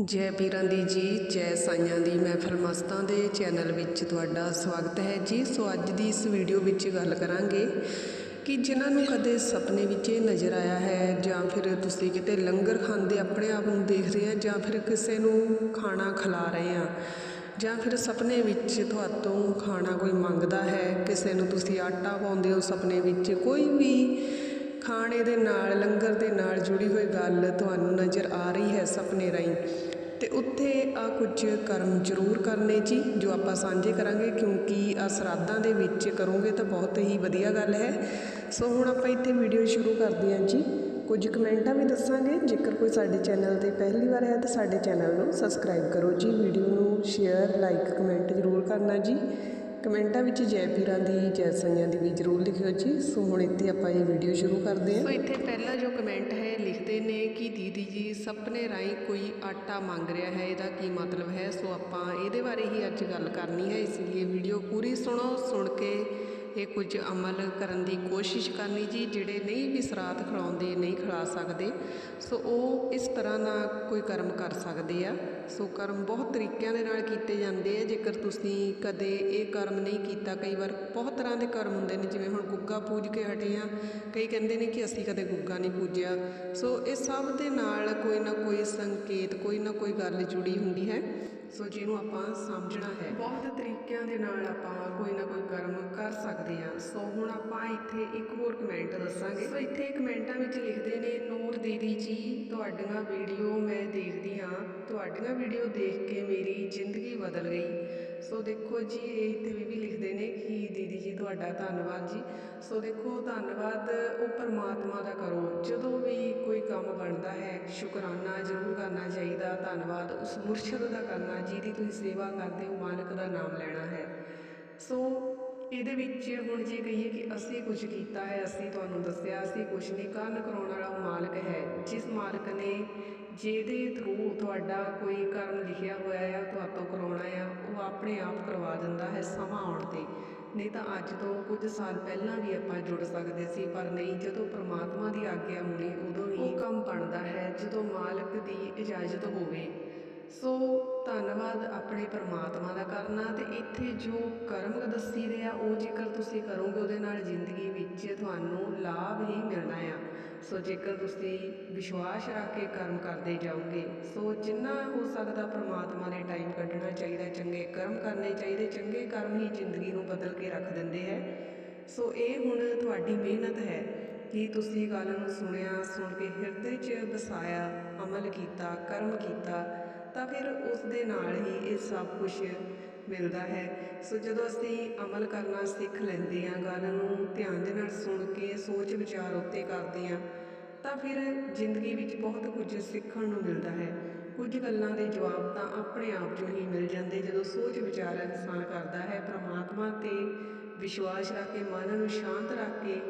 ਜੈ ਪੀਰਾਂ ਦੀ ਜੀ, ਜੈ ਸਾਈਆਂ ਦੀ ਮਹਿਫਲ ਮਸਤਾਂ ਦੇ ਚੈਨਲ ਵਿੱਚ ਤੁਹਾਡਾ ਸਵਾਗਤ ਹੈ ਜੀ। ਸੋ ਅੱਜ ਦੀ ਇਸ ਵੀਡੀਓ ਵਿੱਚ ਗੱਲ ਕਰਾਂਗੇ ਕਿ ਜਿਨ੍ਹਾਂ ਨੂੰ ਕਦੇ ਸੁਪਨੇ ਵਿੱਚ ਇਹ ਨਜ਼ਰ ਆਇਆ ਹੈ, ਜਾਂ ਫਿਰ ਤੁਸੀਂ ਕਿਤੇ ਲੰਗਰ ਖਾਂਦੇ ਆਪਣੇ ਆਪ ਨੂੰ ਦੇਖ ਰਹੇ ਆ, ਜਾਂ ਫਿਰ ਕਿਸੇ ਨੂੰ ਖਾਣਾ ਖਿਲਾ ਰਹੇ ਆ, ਜਾਂ ਫਿਰ ਸੁਪਨੇ ਵਿੱਚ ਤੁਹਾਤੋਂ ਖਾਣਾ ਕੋਈ ਮੰਗਦਾ ਹੈ, ਕਿਸੇ ਨੂੰ ਤੁਸੀਂ ਆਟਾ ਪਾਉਂਦੇ ਹੋ ਸੁਪਨੇ ਵਿੱਚ, ਕੋਈ ਵੀ ਖਾਣੇ ਦੇ ਨਾਲ, ਲੰਗਰ ਦੇ ਨਾਲ ਜੁੜੀ ਹੋਈ ਗੱਲ ਤੁਹਾਨੂੰ ਨਜ਼ਰ ਆ ਰਹੀ ਹੈ ਸੁਪਨੇ ਰਾਹੀਂ। ਤੇ ਉੱਥੇ ਆ ਕੁਝ ਕਰਮ ਜ਼ਰੂਰ ਕਰਨੇ ਜੀ, ਜੋ ਆਪਾਂ ਸਾਂਝੇ ਕਰਾਂਗੇ, ਕਿਉਂਕਿ ਆ ਸਰਾਧਾਂ ਦੇ ਵਿੱਚ ਕਰੋਗੇ ਤਾਂ ਬਹੁਤ ਹੀ ਵਧੀਆ ਗੱਲ ਹੈ। ਸੋ ਹੁਣ ਆਪਾਂ ਇੱਥੇ ਵੀਡੀਓ ਸ਼ੁਰੂ ਕਰਦੇ ਹਾਂ ਜੀ। ਕੁਝ ਕਮੈਂਟਾਂ ਵੀ ਦੱਸਾਂਗੇ। ਜੇਕਰ ਕੋਈ ਸਾਡੇ ਚੈਨਲ ਤੇ ਪਹਿਲੀ ਵਾਰ ਹੈ ਤਾਂ ਸਾਡੇ ਚੈਨਲ ਨੂੰ ਸਬਸਕ੍ਰਾਈਬ ਕਰੋ ਜੀ। ਵੀਡੀਓ ਨੂੰ ਸ਼ੇਅਰ ਲਾਈਕ ਕਮੈਂਟ ਜ਼ਰੂਰ ਕਰਨਾ ਜੀ। ਕਮੈਂਟਾਂ ਵਿੱਚ ਜੈ ਪੀਰਾਂ ਦੀ, ਜੈ ਸੰਗਿਆਂ ਦੀ ਵੀ ਜ਼ਰੂਰ ਲਿਖਿਓ ਜੀ। ਸੋ ਹੁਣ ਇੱਥੇ ਆਪਾਂ ਇਹ ਵੀਡੀਓ ਸ਼ੁਰੂ ਕਰਦੇ ਹਾਂ। ਸੋ ਇੱਥੇ ਪਹਿਲਾ ਜੋ ਕਮੈਂਟ ਹੈ, ਲਿਖਦੇ ਨੇ ਕਿ ਦੀਦੀ ਜੀ, ਸੁਪਨੇ ਰਾਹੀਂ ਕੋਈ ਆਟਾ ਮੰਗ ਰਿਹਾ ਹੈ, ਇਹਦਾ ਕੀ ਮਤਲਬ ਹੈ? ਸੋ ਆਪਾਂ ਇਹਦੇ ਬਾਰੇ ਹੀ ਅੱਜ ਗੱਲ ਕਰਨੀ ਹੈ। ਇਸ ਲਈ ਵੀਡੀਓ ਪੂਰੀ ਸੁਣੋ, ਸੁਣ ਕੇ ਇਹ ਕੁਝ ਅਮਲ ਕਰਨ ਦੀ ਕੋਸ਼ਿਸ਼ ਕਰਨੀ ਜੀ, ਜਿਹੜੇ ਨਹੀਂ ਵੀ ਸਰਾਤ ਖਿਲਾਉਂਦੇ, ਨਹੀਂ ਖਿਲਾ ਸਕਦੇ, ਸੋ ਉਹ ਇਸ ਤਰ੍ਹਾਂ ਦਾ ਕੋਈ ਕਰਮ ਕਰ ਸਕਦੇ ਆ। ਸੋ ਕਰਮ ਬਹੁਤ ਤਰੀਕਿਆਂ ਦੇ ਨਾਲ ਕੀਤੇ ਜਾਂਦੇ ਆ। ਜੇਕਰ ਤੁਸੀਂ ਕਦੇ ਇਹ ਕਰਮ ਨਹੀਂ ਕੀਤਾ, ਕਈ ਵਾਰ ਬਹੁਤ ਤਰ੍ਹਾਂ ਦੇ ਕਰਮ ਹੁੰਦੇ ਨੇ, ਜਿਵੇਂ ਹੁਣ ਗੁੱਗਾ ਪੂਜ ਕੇ ਹਟੇ ਆ। ਕਈ ਕਹਿੰਦੇ ਨੇ ਕਿ ਅਸੀਂ ਕਦੇ ਗੁੱਗਾ ਨਹੀਂ ਪੂਜਿਆ। ਸੋ ਇਹ ਸਭ ਦੇ ਨਾਲ ਕੋਈ ਨਾ ਕੋਈ ਸੰਕੇਤ, ਕੋਈ ਨਾ ਕੋਈ ਗੱਲ ਜੁੜੀ ਹੁੰਦੀ ਹੈ। ਸੋ ਜਿਹਨੂੰ ਆਪਾਂ ਸਮਝਣਾ ਹੈ, ਬਹੁਤ ਤਰੀਕਿਆਂ ਦੇ ਨਾਲ ਆਪਾਂ ਕੋਈ ਨਾ ਕੋਈ ਕਰਮ ਕਰ ਸਕਦੇ ਹਾਂ। ਸੋ ਹੁਣ ਆਪਾਂ ਇੱਥੇ ਇੱਕ ਹੋਰ ਕਮੈਂਟ ਦੱਸਾਂਗੇ। ਸੋ ਇੱਥੇ ਕਮੈਂਟਾਂ ਵਿੱਚ ਲਿਖਦੇ ਨੇ, ਨੂਰ ਦੀਦੀ ਜੀ, ਤੁਹਾਡੀਆਂ ਵੀਡੀਓ ਮੈਂ ਦੇਖਦੀ ਹਾਂ। ਤੁਹਾਡੀਆਂ ਵੀਡੀਓ ਦੇਖ ਕੇ ਮੇਰੀ ਜ਼ਿੰਦਗੀ ਬਦਲ ਗਈ। ਸੋ ਦੇਖੋ ਜੀ, ਇਹ ਇੱਥੇ ਵੀ ਲਿਖਦੇ ਨੇ ਕਿ ਦੀਦੀ ਜੀ, ਤੁਹਾਡਾ ਧੰਨਵਾਦ ਜੀ। ਸੋ ਦੇਖੋ, ਧੰਨਵਾਦ ਉਹ ਪਰਮਾਤਮਾ ਦਾ ਕਰੋ। ਜਦੋਂ ਵੀ ਕੋਈ ਕੰਮ ਬਣਦਾ ਹੈ, ਸ਼ੁਕਰਾਨਾ ਜ਼ਰੂਰ ਕਰਨਾ ਚਾਹੀਦਾ। ਧੰਨਵਾਦ ਉਸ ਮੁਰਸ਼ਦ ਦਾ ਕਰਨਾ, ਜਿਹਦੀ ਤੁਸੀਂ ਸੇਵਾ ਕਰਦੇ ਹੋ, ਮਾਲਕ ਦਾ ਨਾਮ ਲੈਣਾ ਹੈ। ਸੋ ਇਹਦੇ ਵਿੱਚ ਹੁਣ ਜੇ ਕਹੀਏ ਕਿ ਅਸੀਂ ਕੁਝ ਕੀਤਾ ਹੈ, ਅਸੀਂ ਤੁਹਾਨੂੰ ਦੱਸਿਆ, ਅਸੀਂ ਕੁਝ ਨਹੀਂ। ਕਰਨ ਕਰਾਉਣ ਵਾਲਾ ਉਹ ਮਾਲਕ ਜਿਸ ਮਾਲਕ ਨੇ ਜਿਹਦੇ ਥਰੂ ਤੁਹਾਡਾ ਕੋਈ ਕਰਮ ਲਿਖਿਆ ਹੋਇਆ ਆ ਤੁਹਾਤੋਂ ਕਰਾਉਣਾ ਆ ਉਹ ਆਪਣੇ ਆਪ ਕਰਵਾ ਦਿੰਦਾ ਹੈ ਸਮਾਂ ਆਉਣ ਤੇ। ਨਹੀਂ ਤਾਂ ਅੱਜ ਤੋਂ ਕੁਝ ਸਾਲ ਪਹਿਲਾਂ ਵੀ ਆਪਾਂ ਜੁੜ ਸਕਦੇ ਸੀ ਪਰ ਨਹੀਂ ਜਦੋਂ ਪ੍ਰਮਾਤਮਾ ਦੀ ਆਗਿਆ ਹੋਣੀ ਉਦੋਂ ਹੀ ਕੰਮ ਬਣਦਾ ਹੈ ਜਦੋਂ ਮਾਲਕ ਦੀ ਇਜਾਜ਼ਤ ਹੋਵੇ। ਬਾਅਦ ਆਪਣੇ ਪਰਮਾਤਮਾ ਦਾ ਕਰਨਾ ਤੇ ਇੱਥੇ ਜੋ ਕਰਮ ਦੱਸੀ ਦੇ ਆ, ਉਹ ਜੇਕਰ ਤੁਸੀਂ ਕਰੋਗੇ, ਉਹਦੇ ਨਾਲ ਜ਼ਿੰਦਗੀ ਵਿੱਚ ਤੁਹਾਨੂੰ ਲਾਭ ਹੀ ਮਿਲਣਾ ਆ। ਸੋ ਜੇਕਰ ਤੁਸੀਂ ਵਿਸ਼ਵਾਸ ਰੱਖ ਕੇ ਕਰਮ ਕਰਦੇ ਜਾਓਗੇ, ਸੋ ਜਿੰਨਾ ਹੋ ਸਕਦਾ ਪਰਮਾਤਮਾ ਨੇ ਟਾਈਮ ਕੱਢਣਾ ਚਾਹੀਦਾ, ਚੰਗੇ ਕਰਮ ਕਰਨੇ ਚਾਹੀਦੇ, ਚੰਗੇ ਕਰਮ ਹੀ ਜ਼ਿੰਦਗੀ ਨੂੰ ਬਦਲ ਕੇ ਰੱਖ ਦਿੰਦੇ ਹੈ। ਸੋ ਇਹ ਹੁਣ ਤੁਹਾਡੀ ਮਿਹਨਤ ਹੈ ਕਿ ਤੁਸੀਂ ਗੱਲ ਨੂੰ ਸੁਣਿਆ, ਸੁਣ ਕੇ ਹਿਰਦੇ 'ਚ ਵਸਾਇਆ ਅਮਲ ਕੀਤਾ, ਕਰਮ ਕੀਤਾ ਤਾਂ ਫਿਰ ਉਸ ਦੇ ਨਾਲ ਹੀ ਇਹ ਸਭ ਕੁਝ ਮਿਲਦਾ ਹੈ। ਸੋ ਜਦੋਂ ਅਸੀਂ ਅਮਲ ਕਰਨਾ ਸਿੱਖ ਲੈਂਦੇ ਹਾਂ, ਗੱਲ ਨੂੰ ਧਿਆਨ ਦੇ ਨਾਲ ਸੁਣ ਕੇ, ਸੋਚ ਵਿਚਾਰ ਉੱਤੇ ਕਰਦੇ ਹਾਂ, ਤਾਂ ਫਿਰ ਜ਼ਿੰਦਗੀ ਵਿੱਚ ਬਹੁਤ ਕੁਝ ਸਿੱਖਣ ਨੂੰ ਮਿਲਦਾ ਹੈ। ਕੁਝ ਗੱਲਾਂ ਦੇ ਜਵਾਬ ਤਾਂ ਆਪਣੇ ਆਪ 'ਚੋਂ ਹੀ ਮਿਲ ਜਾਂਦੇ, ਜਦੋਂ ਸੋਚ ਵਿਚਾਰ ਇਨਸਾਨ ਕਰਦਾ ਹੈ, ਪ੍ਰਮਾਤਮਾ ਤੇ ਵਿਸ਼ਵਾਸ ਰੱਖ ਕੇ, ਮਨ ਨੂੰ ਸ਼ਾਂਤ ਰੱਖ ਕੇ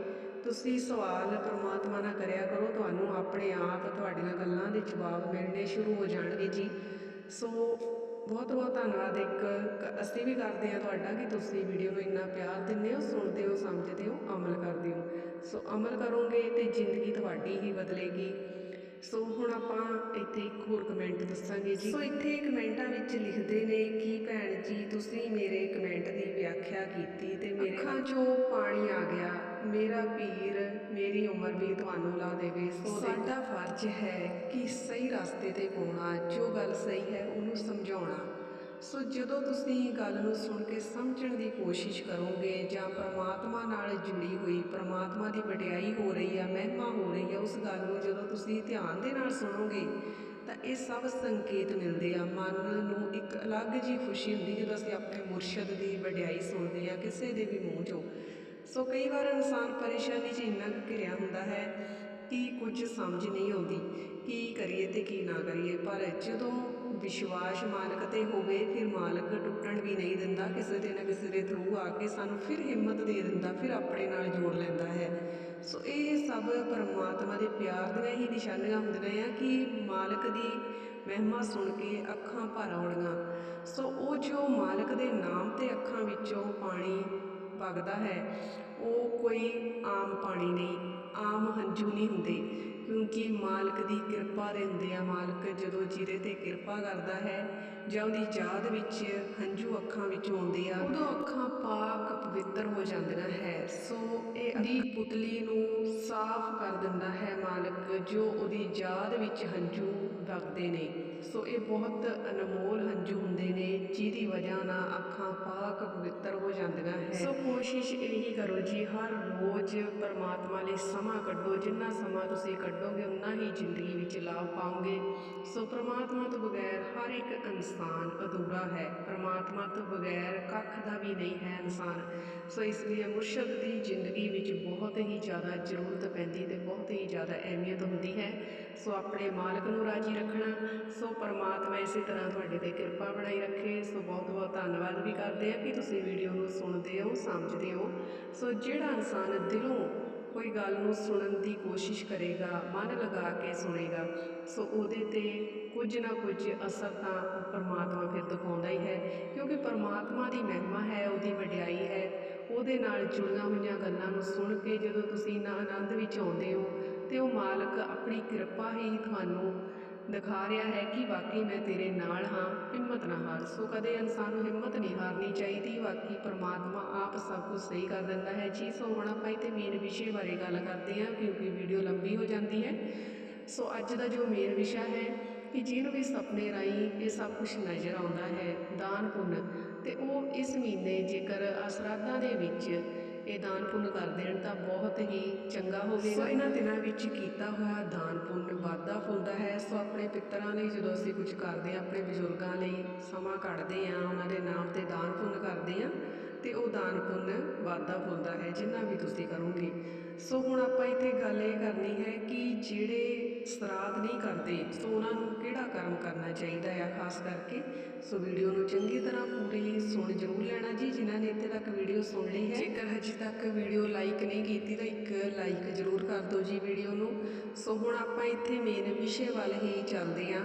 ਤੁਸੀਂ ਸਵਾਲ ਪ੍ਰਮਾਤਮਾ ਨਾਲ ਕਰਿਆ ਕਰੋ ਤੁਹਾਨੂੰ ਆਪਣੇ ਆਪ ਤੁਹਾਡੀਆਂ ਗੱਲਾਂ ਦੇ ਜਵਾਬ ਮਿਲਣੇ ਸ਼ੁਰੂ ਹੋ ਜਾਣਗੇ ਜੀ। ਸੋ ਬਹੁਤ ਬਹੁਤ ਧੰਨਵਾਦ ਇੱਕ ਅਸੀਂ ਵੀ ਕਰਦੇ ਹਾਂ ਤੁਹਾਡਾ ਕਿ ਤੁਸੀਂ ਵੀਡੀਓ ਨੂੰ ਇੰਨਾ ਪਿਆਰ ਦਿੰਦੇ ਹੋ ਸੁਣਦੇ ਹੋ ਸਮਝਦੇ ਹੋ ਅਮਲ ਕਰਦੇ ਹੋ। ਸੋ ਅਮਲ ਕਰੋਗੇ ਤੇ ਜ਼ਿੰਦਗੀ ਤੁਹਾਡੀ ਹੀ ਬਦਲੇਗੀ। ਸੋ ਹੁਣ ਆਪਾਂ ਇੱਥੇ ਇੱਕ ਹੋਰ ਕਮੈਂਟ ਦੱਸਾਂਗੇ ਜੀ। ਸੋ ਇੱਥੇ ਕਮੈਂਟਾਂ ਵਿੱਚ ਲਿਖਦੇ ਨੇ ਕਿ ਭੈਣ ਜੀ ਤੁਸੀਂ ਮੇਰੇ ਕਮੈਂਟ ਦੀ ਵਿਆਖਿਆ ਕੀਤੀ ਤੇ ਮੇਰੇ ਅੱਖਾਂ 'ਚੋਂ ਪਾਣੀ ਆ ਗਿਆ। ਮੇਰਾ ਪੀਰ ਮੇਰੀ ਉਮਰ ਵੀ ਤੁਹਾਨੂੰ ਲਾ ਦੇਵੇ। ਸੋ ਸਾਡਾ ਫਰਜ਼ ਹੈ ਕਿ ਸਹੀ ਰਸਤੇ ਤੇ ਪਾਉਣਾ ਜੋ ਗੱਲ ਸਹੀ ਹੈ ਉਹਨੂੰ ਸਮਝਾਉਣਾ। ਸੋ ਜਦੋਂ ਤੁਸੀਂ ਗੱਲ ਨੂੰ ਸੁਣ ਕੇ ਸਮਝਣ ਦੀ ਕੋਸ਼ਿਸ਼ ਕਰੋਗੇ ਜਾਂ ਪ੍ਰਮਾਤਮਾ ਨਾਲ ਜੁੜੀ ਹੋਈ ਪ੍ਰਮਾਤਮਾ ਦੀ ਵਡਿਆਈ ਹੋ ਰਹੀ ਆ ਮਹਿਮਾ ਹੋ ਰਹੀ ਆ ਉਸ ਗੱਲ ਨੂੰ ਜਦੋਂ ਤੁਸੀਂ ਧਿਆਨ ਦੇ ਨਾਲ ਸੁਣੋਗੇ ਤਾਂ ਇਹ ਸਭ ਸੰਕੇਤ ਮਿਲਦੇ ਆ। ਮਨ ਨੂੰ ਇੱਕ ਅਲੱਗ ਜੀ ਖੁਸ਼ੀ ਹੁੰਦੀ ਜਦੋਂ ਅਸੀਂ ਆਪਣੇ ਮੁਰਸ਼ਿਦ ਦੀ ਵਡਿਆਈ ਸੁਣਦੇ ਆ ਕਿਸੇ ਦੇ ਵੀ ਮੂੰਹ 'ਚੋਂ। ਸੋ ਕਈ ਵਾਰ ਇਨਸਾਨ ਪਰੇਸ਼ਾਨੀ 'ਚ ਇੰਨਾ ਘਿਰਿਆ ਹੁੰਦਾ ਹੈ ਕਿ ਕੁਝ ਸਮਝ ਨਹੀਂ ਆਉਂਦੀ ਕੀ ਕਰੀਏ ਤੇ ਕੀ ਨਾ ਕਰੀਏ। ਪਰ ਜਦੋਂ ਵਿਸ਼ਵਾਸ ਮਾਲਕ ਤੇ ਹੋਵੇ, ਫਿਰ ਮਾਲਕ ਟੁੱਟਣ ਵੀ ਨਹੀਂ ਦਿੰਦਾ। ਕਿਸੇ ਦੇ ਨਾ ਕਿਸੇ ਦੇ ਥਰੂ ਆ ਕੇ ਸਾਨੂੰ ਫਿਰ ਹਿੰਮਤ ਦੇ ਦਿੰਦਾ, ਫਿਰ ਆਪਣੇ ਨਾਲ ਜੋੜ ਲੈਂਦਾ ਹੈ। ਸੋ ਇਹ ਸਭ ਪਰਮਾਤਮਾ ਦੇ ਪਿਆਰ ਦੀਆਂ ਹੀ ਨਿਸ਼ਾਨੀਆਂ ਹੁੰਦੀਆਂ ਆ ਕਿ ਮਾਲਕ ਦੀ ਮਹਿਮਾ ਸੁਣ ਕੇ ਅੱਖਾਂ ਭਰ ਆਉਣੀਆਂ। ਸੋ ਉਹ ਜੋ ਮਾਲਕ ਦੇ ਨਾਮ ਤੇ ਅੱਖਾਂ ਵਿੱਚੋਂ ਪਾਣੀ ਵਗਦਾ ਹੈ। ਉਹ ਕੋਈ ਆਮ ਪਾਣੀ ਨਹੀਂ, ਆਮ ਹੰਝੂ ਨਹੀਂ ਹੁੰਦੇ, ਕਿਉਂਕਿ ਮਾਲਕ ਦੀ ਕਿਰਪਾ ਦੇ ਹੁੰਦੇ ਆ ਮਾਲਕ ਜਦੋਂ ਜਿਹਦੇ ਤੇ ਕਿਰਪਾ ਕਰਦਾ ਹੈ ਜਾਂ ਉਹਦੀ ਯਾਦ ਵਿੱਚ ਹੰਝੂ ਅੱਖਾਂ ਵਿੱਚ ਆਉਂਦੇ ਆ, ਉਦੋਂ ਅੱਖਾਂ ਪਾਕ ਪਵਿੱਤਰ ਹੋ ਜਾਂਦੀਆਂ ਹੈ। ਸੋ ਇਹ ਦੀ ਪੁਤਲੀ ਨੂੰ ਸਾਫ਼ ਕਰ ਦਿੰਦਾ ਹੈ ਮਾਲਕ ਜੋ ਉਹਦੀ ਯਾਦ ਵਿੱਚ ਹੰਝੂ ਵਗਦੇ ਨੇ। ਸੋ ਇਹ ਬਹੁਤ ਅਨਮੋਲ ਹੰਝੂ ਹੁੰਦੇ ਨੇ, ਜਿਹਦੀ ਵਜ੍ਹਾ ਨਾਲ ਅੱਖਾਂ ਪਾਕ ਪਵਿੱਤਰ ਹੋ ਜਾਂਦੀਆਂ ਹੈ। ਸੋ ਕੋਸ਼ਿਸ਼ ਇਹੀ ਕਰੋ ਜੀ, ਹਰ ਰੋਜ਼ ਪਰਮਾਤਮਾ ਲਈ ਸਮਾਂ ਕੱਢੋ, ਜਿੰਨਾ ਸਮਾਂ ਤੁਸੀਂ ਕੱਢੋਗੇ ਉਨਾ ਹੀ ਜ਼ਿੰਦਗੀ ਵਿੱਚ ਲਾਭ ਪਾਓਗੇ। ਸੋ ਪਰਮਾਤਮਾ ਤੋਂ ਬਗੈਰ ਹਰ ਇੱਕ ਇਨਸਾਨ ਅਧੂਰਾ ਹੈ। ਪਰਮਾਤਮਾ ਤੋਂ ਬਗੈਰ ਕੱਖ ਦਾ ਵੀ ਨਹੀਂ ਹੈ ਇਨਸਾਨ। ਸੋ ਇਸ ਲਈ ਮੁਰਸ਼ਦ ਦੀ ਜ਼ਿੰਦਗੀ ਵਿੱਚ ਬਹੁਤ ਹੀ ਜ਼ਿਆਦਾ ਜ਼ਰੂਰਤ ਪੈਂਦੀ ਤੇ ਬਹੁਤ ਹੀ ਜ਼ਿਆਦਾ ਅਹਿਮੀਅਤ ਹੁੰਦੀ ਹੈ। ਸੋ ਆਪਣੇ ਮਾਲਕ ਨੂੰ ਰਾਜੀ ਰੱਖਣਾ, ਸੋ ਸੋ ਪਰਮਾਤਮਾ ਇਸੇ ਤਰ੍ਹਾਂ ਤੁਹਾਡੇ ਤੇ ਕਿਰਪਾ ਬਣਾਈ ਰੱਖੇ। ਸੋ ਬਹੁਤ ਬਹੁਤ ਧੰਨਵਾਦ ਵੀ ਕਰਦੇ ਆ ਕਿ ਤੁਸੀਂ ਵੀਡੀਓ ਨੂੰ ਸੁਣਦੇ ਹੋ, ਸਮਝਦੇ ਹੋ। ਸੋ ਜਿਹੜਾ ਇਨਸਾਨ ਦਿਲੋਂ ਕੋਈ ਗੱਲ ਨੂੰ ਸੁਣਨ ਦੀ ਕੋਸ਼ਿਸ਼ ਕਰੇਗਾ, ਮਨ ਲਗਾ ਕੇ ਸੁਣੇਗਾ, ਸੋ ਉਹਦੇ ਤੇ ਕੁਝ ਨਾ ਕੁਝ ਅਸਰ ਤਾਂ ਪਰਮਾਤਮਾ ਫਿਰ ਦਿਖਾਉਂਦਾ ਹੀ ਹੈ। ਕਿਉਂਕਿ ਪਰਮਾਤਮਾ ਦੀ ਮਹਿਮਾ ਹੈ, ਉਹਦੀ ਵਡਿਆਈ ਹੈ। ਉਹਦੇ ਨਾਲ ਜੁੜੀਆਂ ਹੋਈਆਂ ਗੱਲਾਂ ਨੂੰ ਸੁਣ ਕੇ ਜਦੋਂ ਤੁਸੀਂ ਨਾ ਆਨੰਦ ਵਿੱਚ ਆਉਂਦੇ ਹੋ, ਤੇ ਉਹ ਮਾਲਕ ਆਪਣੀ ਕਿਰਪਾ ਹੀ ਤੁਹਾਨੂੰ ਦਿਖਾ ਰਿਹਾ ਹੈ ਕਿ ਵਾਕਈ ਮੈਂ ਤੇਰੇ ਨਾਲ ਹਾਂ। ਹਿੰਮਤ ਨਾ ਹਾਰ। ਸੋ ਕਦੇ ਇਨਸਾਨ ਨੂੰ ਹਿੰਮਤ ਨਹੀਂ ਹਾਰਨੀ ਚਾਹੀਦੀ। ਬਾਕੀ ਪਰਮਾਤਮਾ ਆਪ ਸਭ ਕੁਝ ਸਹੀ ਕਰ ਦਿੰਦਾ ਹੈ। ਜੀ, ਸੋ ਹੁਣ ਆਪਾਂ ਇੱਥੇ ਮੇਨ ਵਿਸ਼ੇ ਬਾਰੇ ਗੱਲ ਕਰਦੇ ਹਾਂ ਕਿਉਂਕਿ ਵੀਡੀਓ ਲੰਬੀ ਹੋ ਜਾਂਦੀ ਹੈ। ਸੋ ਅੱਜ ਦਾ ਜੋ ਮੇਨ ਵਿਸ਼ਾ ਹੈ ਕਿ ਜਿਹਨੂੰ ਵੀ ਸੁਪਨੇ ਰਾਹੀਂ ਇਹ ਸਭ ਕੁਝ ਨਜ਼ਰ ਆਉਂਦਾ ਹੈ, ਦਾਨ ਪੁੰਨ। ਤੇ ਉਹ ਇਸ ਮਹੀਨੇ ਜੇਕਰ ਅਸਰਾਧਾਂ ਦੇ ਵਿੱਚ ਇਹ ਦਾਨ ਪੁੰਨ ਕਰ ਦੇਣ ਤਾਂ ਬਹੁਤ ਹੀ ਚੰਗਾ ਹੋਵੇਗਾ। ਇਹਨਾਂ ਦਿਨਾਂ ਵਿੱਚ ਕੀਤਾ ਹੋਇਆ ਦਾਨ ਪੁੰਨ ਵਾਧਾ ਫੁੱਲਦਾ ਹੈ। ਸੋ ਆਪਣੇ ਪਿੱਤਰਾਂ ਲਈ ਜਦੋਂ ਅਸੀਂ ਕੁਝ ਕਰਦੇ ਹਾਂ, ਆਪਣੇ ਬਜ਼ੁਰਗਾਂ ਲਈ ਸਮਾਂ ਕੱਢਦੇ ਹਾਂ, ਉਹਨਾਂ ਦੇ ਨਾਮ ਤੇ ਦਾਨ ਪੁੰਨ ਕਰਦੇ ਹਾਂ, ਤੇ ਉਹ ਦਾਨ ਪੁੰਨ ਵਾਧਾ ਫੁੱਲਦਾ ਹੈ, ਜਿੰਨਾ ਵੀ ਤੁਸੀਂ ਕਰੋਗੇ। ਸੋ ਹੁਣ ਆਪਾਂ ਇੱਥੇ ਗੱਲ ਇਹ ਕਰਨੀ ਹੈ ਕਿ ਜਿਹੜੇ ਸਰਾਧ ਨਹੀਂ ਕਰਦੇ। ਸੋ ਉਹਨਾਂ ਨੂੰ ਕਿਹੜਾ ਕਰਮ ਕਰਨਾ ਚਾਹੀਦਾ ਆ? ਖਾਸ ਕਰਕੇ ਸੋ ਵੀਡੀਓ ਨੂੰ ਚੰਗੀ ਤਰ੍ਹਾਂ ਪੂਰੀ ਸੁਣ ਜ਼ਰੂਰ ਲੈਣਾ ਜੀ, ਜਿਨ੍ਹਾਂ ਨੇ ਇੱਥੇ ਤੱਕ ਵੀਡੀਓ ਸੁਣ ਲਈ ਹੈ। ਜੇਕਰ ਹਜੇ ਤੱਕ ਵੀਡੀਓ ਲਾਈਕ ਨਹੀਂ ਕੀਤੀ ਤਾਂ ਇੱਕ ਲਾਈਕ ਜ਼ਰੂਰ ਕਰ ਦਿਓ ਜੀ ਵੀਡੀਓ ਨੂੰ। ਸੋ ਹੁਣ ਆਪਾਂ ਇੱਥੇ ਮੇਨ ਵਿਸ਼ੇ ਵੱਲ ਹੀ ਚੱਲਦੇ ਹਾਂ।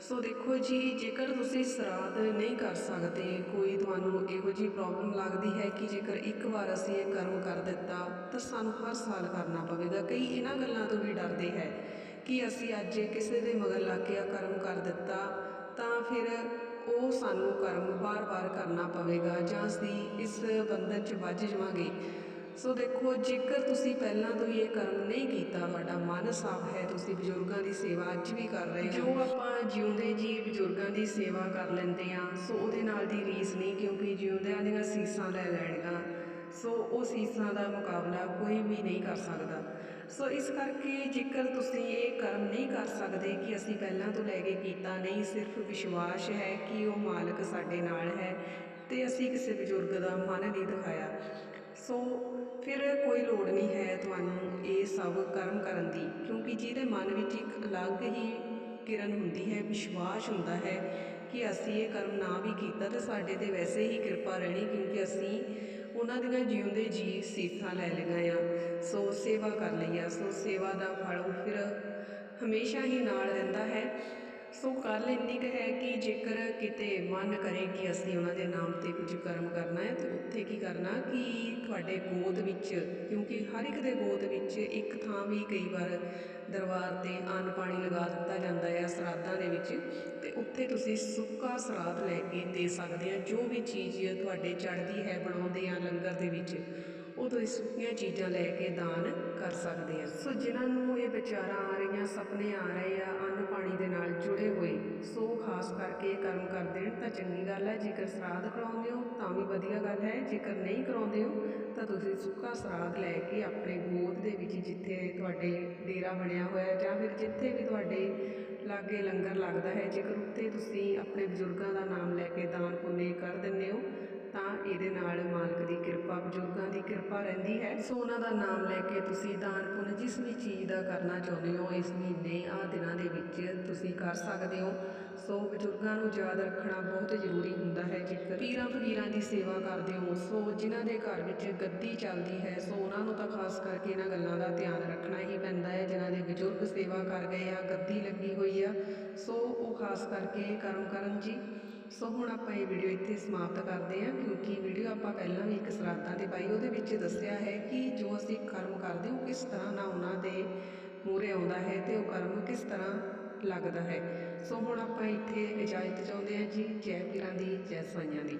ਸੋ ਦੇਖੋ ਜੀ, ਜੇਕਰ ਤੁਸੀਂ ਸਰਾਧ ਨਹੀਂ ਕਰ ਸਕਦੇ, ਕੋਈ ਤੁਹਾਨੂੰ ਇਹੋ ਜੀ ਪ੍ਰੋਬਲਮ ਲੱਗਦੀ ਹੈ ਕਿ ਜੇਕਰ ਇੱਕ ਵਾਰ ਅਸੀਂ ਇਹ ਕਰਮ ਕਰ ਦਿੱਤਾ, ਤਾਂ ਸਾਨੂੰ ਹਰ ਸਾਲ ਕਰਨਾ ਪਵੇਗਾ। ਕਈ ਇਹਨਾਂ ਗੱਲਾਂ ਤੋਂ ਵੀ ਡਰਦੇ ਹੈ। ਕਿ ਅਸੀਂ ਅੱਜ ਕਿਸੇ ਦੇ ਮਗਰ ਲੱਗ ਕੇ ਆ ਕਰਮ ਕਰ ਦਿੱਤਾ, ਤਾਂ ਫਿਰ ਉਹ ਸਾਨੂੰ ਕਰਮ ਬਾਰ-ਬਾਰ ਕਰਨਾ ਪਵੇਗਾ ਜਾਂ ਅਸੀਂ ਇਸ ਬੰਧਨ 'ਚ ਵੱਜ ਜਾਵਾਂਗੇ। ਸੋ ਦੇਖੋ, ਜੇਕਰ ਤੁਸੀਂ ਪਹਿਲਾਂ ਤੋਂ ਹੀ ਇਹ ਕਰਮ ਨਹੀਂ ਕੀਤਾ, ਤੁਹਾਡਾ ਮਨ ਸਾਫ਼ ਹੈ, ਤੁਸੀਂ ਬਜ਼ੁਰਗਾਂ ਦੀ ਸੇਵਾ ਅੱਜ ਵੀ ਕਰ ਰਹੇ ਹੋ। ਜੋ ਆਪਾਂ ਜਿਉਂਦੇ ਜੀ ਬਜ਼ੁਰਗਾਂ ਦੀ ਸੇਵਾ ਕਰ ਲੈਂਦੇ ਆ ਸੋ ਉਹਦੇ ਨਾਲ ਦੀ ਰੀਸ ਨਹੀਂ, ਕਿਉਂਕਿ ਜਿਉਂਦਿਆਂ ਦੀਆਂ ਸੀਸਾਂ ਲੈ ਲੈਣੀਆਂ। ਸੋ ਉਹ ਸੀਸਾਂ ਦਾ ਮੁਕਾਬਲਾ ਕੋਈ ਵੀ ਨਹੀਂ ਕਰ ਸਕਦਾ। ਸੋ ਇਸ ਕਰਕੇ ਜੇਕਰ ਤੁਸੀਂ ਇਹ ਕਰਮ ਨਹੀਂ ਕਰ ਸਕਦੇ ਕਿ ਅਸੀਂ ਪਹਿਲਾਂ ਤੋਂ ਲੈ ਕੇ ਕੀਤਾ ਨਹੀਂ, ਸਿਰਫ ਵਿਸ਼ਵਾਸ ਹੈ ਕਿ ਉਹ ਮਾਲਕ ਸਾਡੇ ਨਾਲ ਹੈ ਤੇ ਅਸੀਂ ਕਿਸੇ ਬਜ਼ੁਰਗ ਦਾ ਮਨ ਨਹੀਂ ਦਿਖਾਇਆ। ਸੋ ਫਿਰ ਕੋਈ ਲੋੜ ਨਹੀਂ ਹੈ ਤੁਹਾਨੂੰ ਇਹ ਸਭ ਕਰਮ ਕਰਨ ਦੀ, ਕਿਉਂਕਿ ਜਿਹਦੇ ਮਨ ਵਿੱਚ ਇੱਕ ਅਲੱਗ ਹੀ ਕਿਰਨ ਹੁੰਦੀ ਹੈ, ਵਿਸ਼ਵਾਸ ਹੁੰਦਾ ਹੈ ਕਿ ਅਸੀਂ ਇਹ ਕਰਮ ਨਾ ਵੀ ਕੀਤਾ ਤੇ ਸਾਡੇ ਤੇ ਵੈਸੇ ਹੀ ਕਿਰਪਾ ਰਹਿਣੀ, ਕਿਉਂਕਿ ਅਸੀਂ ਉਹਨਾਂ ਦੀਆਂ ਜਿਉਂਦੇ ਜੀ ਸੀਸਾਂ ਲੈ ਲਈਆਂ ਆ। ਸੋ ਸੇਵਾ ਕਰ ਲਈ ਆ। ਸੋ ਸੇਵਾ ਦਾ ਫਲ ਉਹ ਫਿਰ ਹਮੇਸ਼ਾ ਹੀ ਨਾਲ ਰਹਿੰਦਾ ਹੈ। ਸੋ ਗੱਲ ਇੰਨੀ ਕੁ ਹੈ ਕਿ ਜੇਕਰ ਕਿਤੇ ਮਨ ਕਰੇ ਕਿ ਅਸੀਂ ਉਹਨਾਂ ਦੇ ਨਾਮ ਤੇ ਕੁਝ ਕਰਮ ਕਰਨਾ ਹੈ, ਤਾਂ ਉੱਥੇ ਕੀ ਕਰਨਾ ਕਿ ਤੁਹਾਡੇ ਗੋਦ ਵਿੱਚ, ਕਿਉਂਕਿ ਹਰ ਇੱਕ ਦੇ ਗੋਦ ਵਿੱਚ ਇੱਕ ਥਾਂ ਵੀ ਕਈ ਵਾਰ ਦਰਬਾਰ ਤੇ ਅੰਨ ਪਾਣੀ ਲਗਾ ਦਿੱਤਾ ਜਾਂਦਾ ਹੈ ਸਰਾਧਾਂ ਦੇ ਵਿੱਚ। ਤੇ ਉੱਥੇ ਤੁਸੀਂ ਸੁੱਕਾ ਸਰਾਧ ਲੈ ਕੇ ਦੇ ਸਕਦੇ ਆ ਜੋ ਵੀ ਚੀਜ਼ ਤੁਹਾਡੇ ਚੜ੍ਹਦੀ ਹੈ ਬਣਾਉਂਦੇ ਆ ਲੰਗਰ ਦੇ ਵਿੱਚ, ਉਹ ਤੁਸੀਂ ਸੁੱਕੀਆਂ ਚੀਜ਼ਾਂ ਲੈ ਕੇ ਦਾਨ ਕਰ ਸਕਦੇ ਆ ਸੋ ਜਿਨ੍ਹਾਂ ਨੂੰ ਇਹ ਵਿਚਾਰਾਂ ਆ ਰਹੀਆਂ, ਸੁਪਨੇ ਆ ਰਹੇ ਆ, ਅੰਨ ਜੁੜੇ ਹੋਏ। ਸੋ ਖਾਸ ਕਰਕੇ ਕਰਮ ਕਰ ਦੇਣ ਤਾਂ ਚੰਗੀ ਗੱਲ ਹੈ। ਜੇਕਰ ਸਰਾਧ ਕਰਾਉਂਦੇ ਹੋ ਤਾਂ ਵੀ ਵਧੀਆ ਗੱਲ ਹੈ। ਜੇਕਰ ਨਹੀਂ ਕਰਾਉਂਦੇ ਹੋ ਤਾਂ ਤੁਸੀਂ ਸੁੱਕਾ ਸਰਾਧ ਲੈ ਕੇ ਆਪਣੇ ਗੋਦ ਦੇ ਵਿੱਚ ਜਿੱਥੇ ਤੁਹਾਡੇ ਡੇਰਾ ਬਣਿਆ ਹੋਇਆ ਹੈ ਜਾਂ ਫਿਰ ਜਿੱਥੇ ਵੀ ਤੁਹਾਡੇ ਲਾਗੇ ਲੰਗਰ ਲੱਗਦਾ ਹੈ, ਜੇਕਰ ਉੱਥੇ ਤੁਸੀਂ ਆਪਣੇ ਬਜ਼ੁਰਗਾਂ ਦਾ ਨਾਮ ਲੈ ਕੇ ਦਾਨ ਪੁੰਨੇ ਕਰ ਦਿੰਦੇ ਹੋ ਤਾਂ ਇਹਦੇ ਨਾਲ ਮਾਲਕ ਦੀ ਕਿਰਪਾ, ਬਜ਼ੁਰਗਾਂ ਦੀ ਕਿਰਪਾ ਰਹਿੰਦੀ ਹੈ। ਸੋ ਉਹਨਾਂ ਦਾ ਨਾਮ ਲੈ ਕੇ ਤੁਸੀਂ ਦਾਨ ਪੁੰਨ ਜਿਸ ਵੀ ਚੀਜ਼ ਦਾ ਕਰਨਾ ਚਾਹੁੰਦੇ ਹੋ, ਇਸ ਮਹੀਨੇ ਆ ਦਿਨਾਂ ਦੇ ਵਿੱਚ ਤੁਸੀਂ ਕਰ ਸਕਦੇ ਹੋ। ਸੋ ਬਜ਼ੁਰਗਾਂ ਨੂੰ ਯਾਦ ਰੱਖਣਾ ਬਹੁਤ ਜ਼ਰੂਰੀ ਹੁੰਦਾ ਹੈ। ਜੇਕਰ ਪੀਰਾਂ ਫਕੀਰਾਂ ਦੀ ਸੇਵਾ ਕਰਦੇ ਹੋ, ਸੋ ਜਿਨ੍ਹਾਂ ਦੇ ਘਰ ਵਿੱਚ ਗੱਦੀ ਚੱਲਦੀ ਹੈ, ਸੋ ਉਹਨਾਂ ਨੂੰ ਤਾਂ ਖਾਸ ਕਰਕੇ ਇਹਨਾਂ ਗੱਲਾਂ ਦਾ ਧਿਆਨ ਰੱਖਣਾ ਹੀ ਪੈਂਦਾ ਹੈ। ਜਿਨ੍ਹਾਂ ਦੇ ਬਜ਼ੁਰਗ ਸੇਵਾ ਕਰ ਗਏ ਆ, ਗੱਦੀ ਲੱਗੀ ਹੋਈ ਆ, ਸੋ ਉਹ ਖਾਸ ਕਰਕੇ ਕਰਮ ਕਰਨ ਜੀ। ਸੋ ਹੁਣ ਆਪਾਂ ਇਹ ਵੀਡੀਓ ਇੱਥੇ ਸਮਾਪਤ ਕਰਦੇ ਹਾਂ, ਕਿਉਂਕਿ ਵੀਡੀਓ ਆਪਾਂ ਪਹਿਲਾਂ ਵੀ ਇੱਕ ਸਰਾਤਾਂ ਤੇ ਪਾਈ, ਉਹਦੇ ਵਿੱਚ ਦੱਸਿਆ ਹੈ ਕਿ ਜੋ ਅਸੀਂ ਕਰਮ ਕਰਦੇ ਉਹ ਕਿਸ ਤਰ੍ਹਾਂ ਨਾਲ ਉਹਨਾਂ ਦੇ ਮੂਹਰੇ ਆਉਂਦਾ ਹੈ ਤੇ ਉਹ ਕਰਮ ਕਿਸ ਤਰ੍ਹਾਂ ਲੱਗਦਾ ਹੈ। ਸੋ ਹੁਣ ਆਪਾਂ ਇੱਥੇ ਇਜਾਜ਼ਤ ਚਾਹੁੰਦੇ ਹਾਂ ਜੀ ਜੈ ਪੀਰਾਂ ਦੀ ਜੈ ਸਾਈਆਂ ਦੀ।